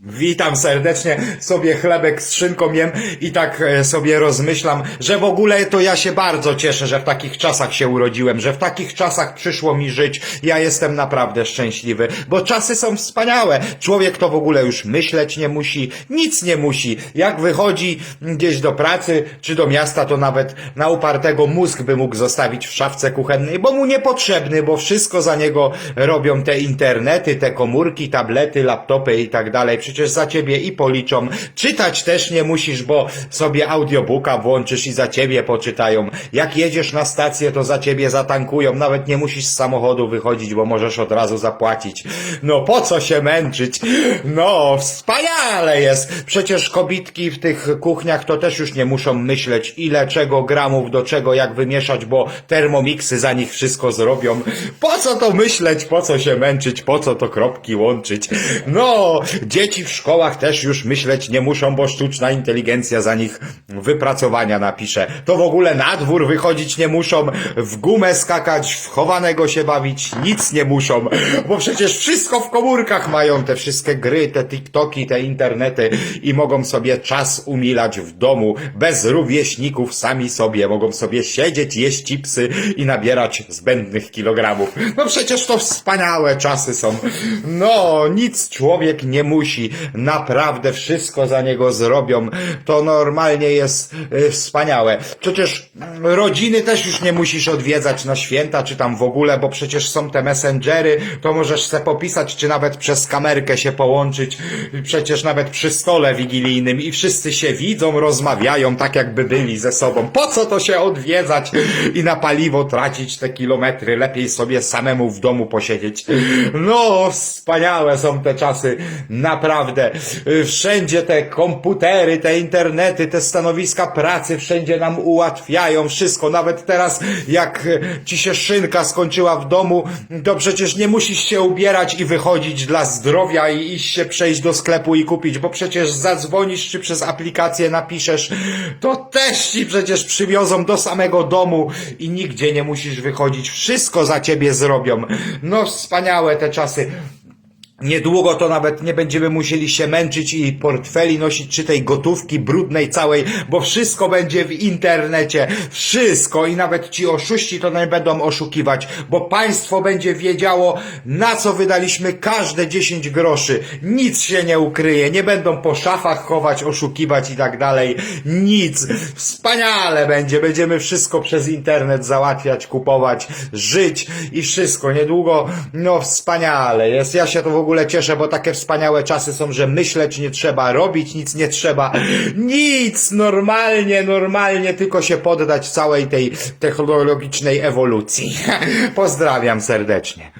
Witam serdecznie, sobie chlebek z szynką jem i tak e, sobie rozmyślam, że w ogóle to ja się bardzo cieszę, że w takich czasach się urodziłem, że w takich czasach przyszło mi żyć. Ja jestem naprawdę szczęśliwy, bo czasy są wspaniałe. Człowiek to w ogóle już myśleć nie musi, nic nie musi. Jak wychodzi gdzieś do pracy czy do miasta, to nawet na upartego mózg by mógł zostawić w szafce kuchennej, bo mu niepotrzebny, bo wszystko za niego robią te internety, te komórki, tablety, laptopy i tak dalej. Przecież za ciebie i policzą. Czytać też nie musisz, bo sobie audiobooka włączysz i za ciebie poczytają. Jak jedziesz na stację, to za ciebie zatankują. Nawet nie musisz z samochodu wychodzić, bo możesz od razu zapłacić. No po co się męczyć? No, wspaniale jest. Przecież kobitki w tych kuchniach to też już nie muszą myśleć, ile czego gramów do czego, jak wymieszać, bo termomiksy za nich wszystko zrobią. Po co to myśleć? Po co się męczyć? Po co to kropki łączyć? No, dzieci w szkołach też już myśleć nie muszą, bo sztuczna inteligencja za nich wypracowania napisze. To w ogóle na dwór wychodzić nie muszą, w gumę skakać, w chowanego się bawić, nic nie muszą, bo przecież wszystko w komórkach mają, te wszystkie gry, te TikToki, te internety i mogą sobie czas umilać w domu, bez rówieśników, sami sobie, mogą sobie siedzieć, jeść chipsy i nabierać zbędnych kilogramów. No przecież to wspaniałe czasy są. No, nic człowiek nie musi, naprawdę wszystko za niego zrobią. To normalnie jest y, wspaniałe. Przecież mm, rodziny też już nie musisz odwiedzać na święta, czy tam w ogóle, bo przecież są te messengery, to możesz se popisać, czy nawet przez kamerkę się połączyć, przecież nawet przy stole wigilijnym i wszyscy się widzą, rozmawiają tak jakby byli ze sobą. Po co to się odwiedzać i na paliwo tracić te kilometry? Lepiej sobie samemu w domu posiedzieć. No, wspaniałe są te czasy, naprawdę. Y, Wszędzie te komputery, te internety, te stanowiska pracy, wszędzie nam ułatwiają wszystko. Nawet teraz, jak y, ci się szynka skończyła w domu, to przecież nie musisz się ubierać i wychodzić dla zdrowia i iść się przejść do sklepu i kupić, bo przecież zadzwonisz czy przez aplikację napiszesz, to też ci przecież przywiozą do samego domu i nigdzie nie musisz wychodzić. Wszystko za ciebie zrobią. No wspaniałe te czasy. Niedługo to nawet nie będziemy musieli się męczyć i portfeli nosić czy tej gotówki brudnej całej, bo wszystko będzie w internecie. Wszystko i nawet ci oszuści to nie będą oszukiwać, bo państwo będzie wiedziało na co wydaliśmy każde 10 groszy. Nic się nie ukryje, nie będą po szafach chować, oszukiwać i tak dalej. Nic. Wspaniale będzie. Będziemy wszystko przez internet załatwiać, kupować, żyć i wszystko. Niedługo, no wspaniale jest. Ja się to w ogóle cieszę, bo takie wspaniałe czasy są, że myśleć nie trzeba, robić nic nie trzeba. Nic! Normalnie, normalnie, tylko się poddać całej tej technologicznej ewolucji. Pozdrawiam serdecznie.